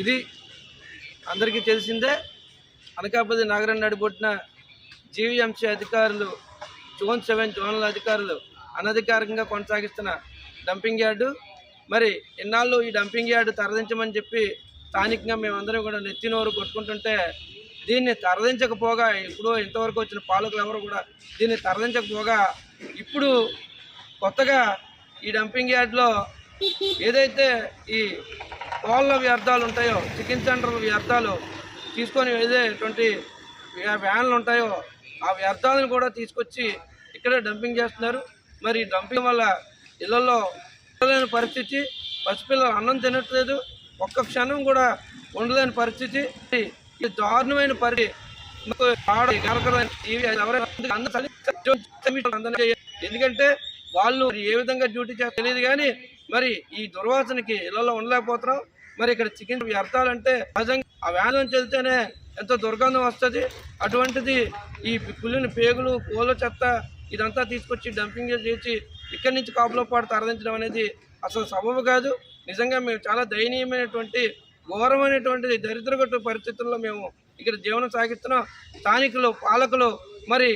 ఇది అందరికీ తెలిసిందే. అనకాపల్లి నగరం నడిపొట్టిన జీవీఎంసీ అధికారులు జోన్ సెవెన్ జోనల్ అధికారులు అనధికారికంగా కొనసాగిస్తున్న డంపింగ్ యార్డు. మరి ఇన్నాళ్ళు ఈ డంపింగ్ యార్డు తరలించమని చెప్పి స్థానికంగా మేమందరం కూడా నెత్తినోరు కొట్టుకుంటుంటే దీన్ని తరలించకపోగా ఇప్పుడు ఇంతవరకు వచ్చిన పాలకులు ఎవరు కూడా దీన్ని తరలించకపోగా ఇప్పుడు కొత్తగా ఈ డంపింగ్ యార్డ్లో ఏదైతే ఈ కోళ్ళ వ్యర్థాలు ఉంటాయో చికెన్ సెంటర్ వ్యర్థాలు తీసుకొని ఏదైనటువంటి వ్యాన్లు ఉంటాయో ఆ వ్యర్థాలను కూడా తీసుకొచ్చి ఇక్కడే డంపింగ్ చేస్తున్నారు మరి డంపింగ్ వల్ల ఇళ్ళలో ఉండలేని పరిస్థితి పసిపిల్లలు అన్నం తినట్లేదు ఒక్క క్షణం కూడా ఉండలేని పరిస్థితి ఈ దారుణమైన పరి ఎవరైనా ఎందుకంటే వాళ్ళు ఏ విధంగా డ్యూటీ చేస్తారు తెలియదు కానీ మరి ఈ దుర్వాసనకి ఇళ్ళలో ఉండలేకపోతున్నాం మరి ఇక్కడ చికెన్ వ్యర్థాలంటే సహజంగా ఆ వ్యాధం చెల్తేనే ఎంతో దుర్గంధం వస్తుంది. అటువంటిది ఈ కుళ్ళిన పేగులు పూల చెత్త ఇదంతా తీసుకొచ్చి డంపింగ్ చేసి ఇక్కడి నుంచి కాపులో పాటు తరలించడం అనేది అసలు సబబు కాదు. నిజంగా మేము చాలా దయనీయమైనటువంటి ఘోరమైనటువంటి దరిద్రగట్టు పరిస్థితుల్లో మేము ఇక్కడ జీవనం సాగిస్తున్నాం. స్థానికులు పాలకులు మరి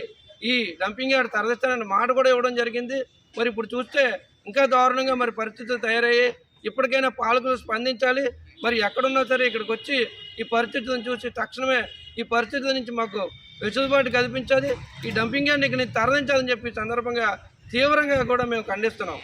ఈ డంపింగ్ యార్డ్ తరలిస్తానని మాట కూడా ఇవ్వడం జరిగింది. మరి ఇప్పుడు చూస్తే ఇంకా దారుణంగా మరి పరిస్థితులు తయారయ్యి ఇప్పటికైనా పాలకులు స్పందించాలి. మరి ఎక్కడున్నా సరే ఇక్కడికి వచ్చి ఈ పరిస్థితులను చూసి తక్షణమే ఈ పరిస్థితుల నుంచి మాకు వెసులుబాటు కల్పించాలి. ఈ డంపింగ్ యార్డ్ ఇక్కడ తరలించాలని చెప్పి సందర్భంగా తీవ్రంగా కూడా మేము ఖండిస్తున్నాం.